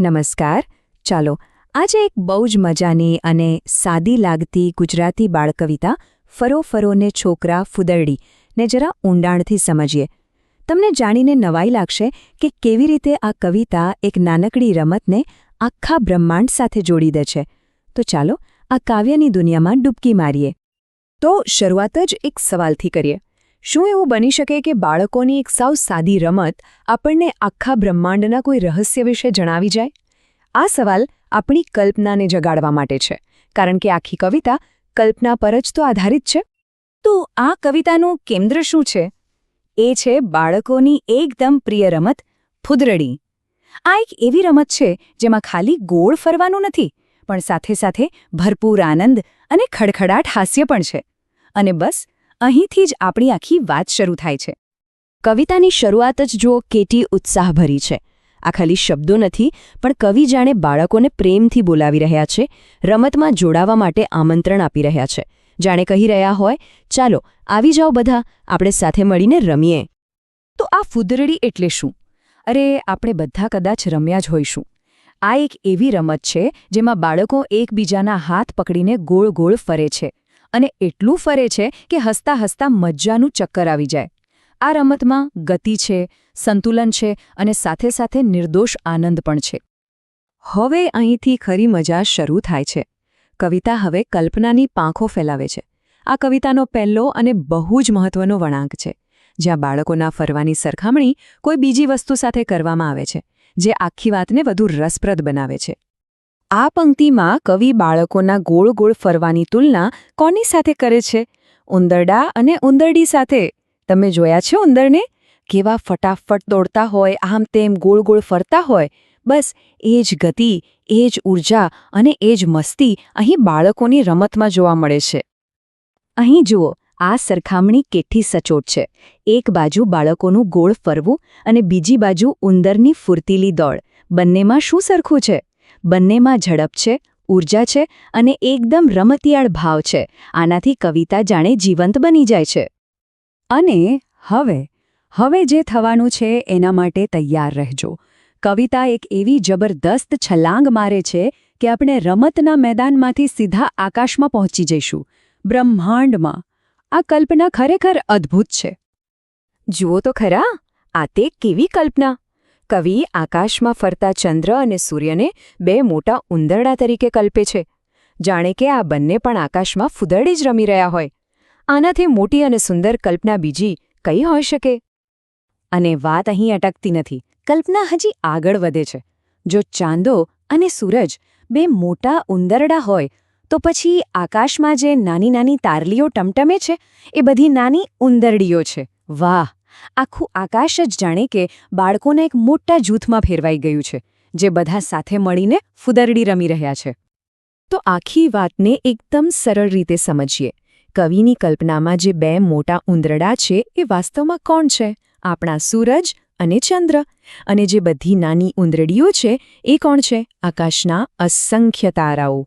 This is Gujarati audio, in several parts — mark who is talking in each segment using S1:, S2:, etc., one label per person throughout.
S1: નમસ્કાર. ચાલો, આજે એક બહુ જ મજાની અને સાદી લાગતી ગુજરાતી બાળકવિતા ફરો ફરોને છોકરા ફુદરડી ને જરા ઊંડાણથી સમજીએ. તમને જાણીને નવાઈ લાગશે કે કેવી રીતે આ કવિતા એક નાનકડી રમતને આખા બ્રહ્માંડ સાથે જોડી દે છે. તો ચાલો, આ કાવ્યની દુનિયામાં ડૂબકી મારીએ. તો શરૂઆત જ એક સવાલથી કરીએ. શું એવું બની શકે કે બાળકોની એક સાવ સાદી રમત આપણને આખા બ્રહ્માંડના કોઈ રહસ્ય વિશે જણાવી જાય? આ સવાલ આપણી કલ્પનાને જગાડવા માટે છે, કારણ કે આખી કવિતા કલ્પના પર જ તો આધારિત છે. તો આ કવિતાનું કેન્દ્ર શું છે? એ છે બાળકોની એકદમ પ્રિય રમત ફુદરડી. આ એક એવી રમત છે જેમાં ખાલી ગોળ ફરવાનું નથી, પણ સાથે સાથે ભરપૂર આનંદ અને ખડખડાટ હાસ્ય પણ છે. અને બસ અહીંથી જ આપણી આખી વાત શરૂ થાય છે. કવિતાની શરૂઆત જ જુઓ કેટી ઉત્સાહભરી છે. આ ખાલી શબ્દો નથી, પણ કવિ જાણે બાળકોને પ્રેમથી બોલાવી રહ્યા છે, રમતમાં જોડાવા માટે આમંત્રણ આપી રહ્યા છે. જાણે કહી રહ્યા હોય, ચાલો, આવી જાઓ બધા, આપણે સાથે મળીને રમીએ. તો આ ફુદરડી એટલે શું? અરે, આપણે બધા કદાચ રમ્યા જ હોઈશું. આ એક એવી રમત છે, જેમાં બાળકો એકબીજાના હાથ પકડીને ગોળ ગોળ ફરે છે. અને એટલું ફરે છે કે હસતા હસતા મજ્જાનું ચક્કર આવી જાય. આ રમતમાં ગતિ છે, સંતુલન છે અને સાથે સાથે નિર્દોષ આનંદ પણ છે. હવે અહીંથી ખરી મજા શરૂ થાય છે. કવિતા હવે કલ્પનાની પાંખો ફેલાવે છે. આ કવિતાનો પહેલો અને બહુ જ મહત્વનો વળાંક છે. જ્યાં બાળકોના ફરવાની સરખામણી કોઈ બીજી વસ્તુ સાથે કરવામાં આવે છે, જે આખી વાતને વધુ રસપ્રદ બનાવે છે. આ પંક્તિમાં કવિ બાળકોના ગોળ ગોળ ફરવાની તુલના કોની સાથે કરે છે? ઉંદરડા અને ઉંદરડી સાથે. તમે જોયા છે ઉંદરને? કેવા ફટાફટ દોડતા હોય, આમ તેમ ગોળ ગોળ ફરતા હોય. બસ, એ જ ગતિ, એ જ ઊર્જા અને એ જ મસ્તી અહીં બાળકોની રમતમાં જોવા મળે છે. અહીં જુઓ, આ સરખામણી કેટલી સચોટ છે. એક બાજુ બાળકોનું ગોળ ફરવું અને બીજી બાજુ ઉંદરની ફૂર્તીલી દોડ. બંનેમાં શું સરખું છે? બંનેમાં ઝડપ છે ઊર્જા છે અને એકદમ રમતિયાળ ભાવ છે. આનાથી કવિતા જાણે જીવંત બની જાય છે. અને હવે હવે જે થવાનું છે એના માટે તૈયાર રહેજો. કવિતા એક એવી જબરદસ્ત છલાંગ મારે છે કે આપણે રમતના મેદાનમાંથી સીધા આકાશમાં પહોંચી જઈશું. બ્રહ્માંડમાં. આ કલ્પના ખરેખર અદ્ભુત છે. જુઓ તો ખરા, આ તે કેવી કલ્પના! કવિ આકાશમાં ફરતા ચંદ્ર અને સૂર્યને બે મોટા ઉંદરડા તરીકે કલ્પે છે. જાણે કે આ બંને પણ આકાશમાં ફુદરડી જ રમી રહ્યા હોય. આનાથી મોટી અને સુંદર કલ્પના બીજી કઈ હોઈ શકે? અને વાત અહીં અટકતી નથી. કલ્પના હજી આગળ વધે છે. જો ચાંદો અને સૂરજ બે મોટા ઉંદરડા હોય, તો પછી આકાશમાં જે નાની નાની તારલીઓ ટમટમે છે, એ બધી નાની ઉંદરડીઓ છે. વાહ! આખું આકાશ જ જાણે કે બાળકોને એક મોટા જૂથમાં ફેરવાઈ ગયું છે, જે બધા સાથે મળીને ફુદરડી રમી રહ્યા છે. તો આખી વાતને એકદમ સરળ રીતે સમજીએ. કવિની કલ્પનામાં જે બે મોટા ઉંદરડા છે, એ વાસ્તવમાં કોણ છે? આપણા સૂરજ અને ચંદ્ર. અને જે બધી નાની ઉંદરડીઓ છે, એ કોણ છે? આકાશના અસંખ્ય તારાઓ.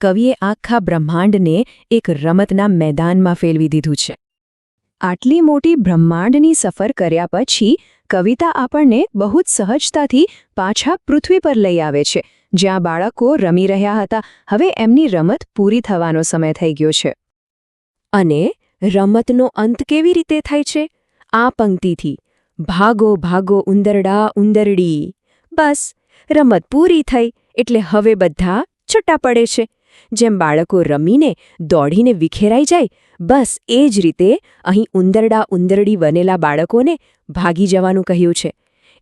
S1: કવિએ આખા બ્રહ્માંડને એક રમતના મેદાનમાં ફેલવી દીધું છે. આટલી મોટી બ્રહ્માંડની સફર કર્યા પછી કવિતા આપણને બહુ જ સહજતાથી પાછા પૃથ્વી પર લઈ આવે છે. જ્યાં બાળકો રમી રહ્યા હતા, હવે એમની રમત પૂરી થવાનો સમય થઈ ગયો છે. અને રમતનો અંત કેવી રીતે થાય છે? આ પંક્તિથી. ભાગો ભાગો, ઉંદરડા, ઉંદરડી. બસ, રમત પૂરી થઈ, એટલે હવે બધા છૂટા પડે છે. જેમ બાળકો રમીને, દોડીને વિખેરાઈ જાય, બસ એ જ રીતે અહીં ઉંદરડા ઉંદરડી બનેલા બાળકોને ભાગી જવાનું કહ્યું છે.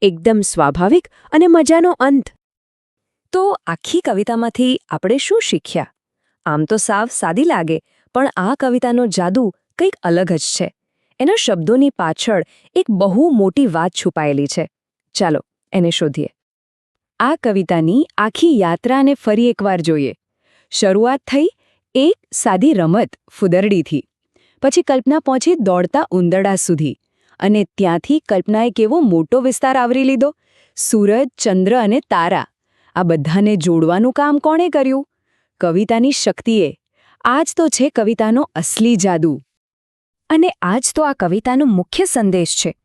S1: એકદમ સ્વાભાવિક અને મજાનો અંત. તો આખી કવિતામાંથી આપણે શું શીખ્યા? આમ તો સાવ સાદી લાગે, પણ આ કવિતાનો જાદુ કંઈક અલગ જ છે. એના શબ્દોની પાછળ એક બહુ મોટી વાત છુપાયેલી છે. ચાલો, એને શોધીએ. આ કવિતાની આખી યાત્રાને ફરી એકવાર જોઈએ. શરૂઆત થઈ એક સાદી રમત ફુદરડીથી. પછી કલ્પના પહોંચી દોડતા ઉંદરડા સુધી અને ત્યાંથી કલ્પનાએ કેવો મોટો વિસ્તાર આવરી લીધો? સૂરજ, ચંદ્ર અને તારા. આ બધાને જોડવાનું કામ કોણે કર્યું? કવિતાની શક્તિએ. આજ તો છે કવિતાનો અસલી જાદુ. અને આજ તો આ કવિતાનો મુખ્ય સંદેશ છે.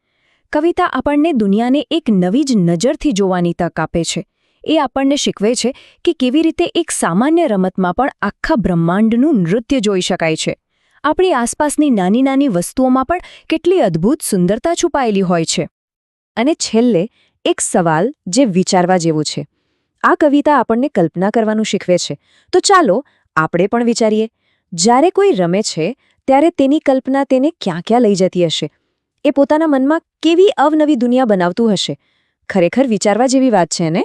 S1: કવિતા આપણને દુનિયાને એક નવી જ નજરથી જોવાની તક આપે છે. એ આપણને શીખવે છે કે કેવી રીતે એક સામાન્ય રમતમાં પણ આખા બ્રહ્માંડનું નૃત્ય જોઈ શકાય છે. આપણી આસપાસની નાની નાની વસ્તુઓમાં પણ કેટલી અદ્ભુત સુંદરતા છુપાયેલી હોય છે. અને છેલ્લે, એક સવાલ જે વિચારવા જેવો છે. આ કવિતા આપણને કલ્પના કરવાનું શીખવે છે. તો ચાલો, આપણે પણ વિચારીએ. જ્યારે કોઈ રમે છે, ત્યારે તેની કલ્પના તેને ક્યાં ક્યાં લઈ જતી હશે? એ પોતાના મનમાં કેવી અવનવી દુનિયા બનાવતું હશે? ખરેખર વિચારવા જેવી વાત છે, ને?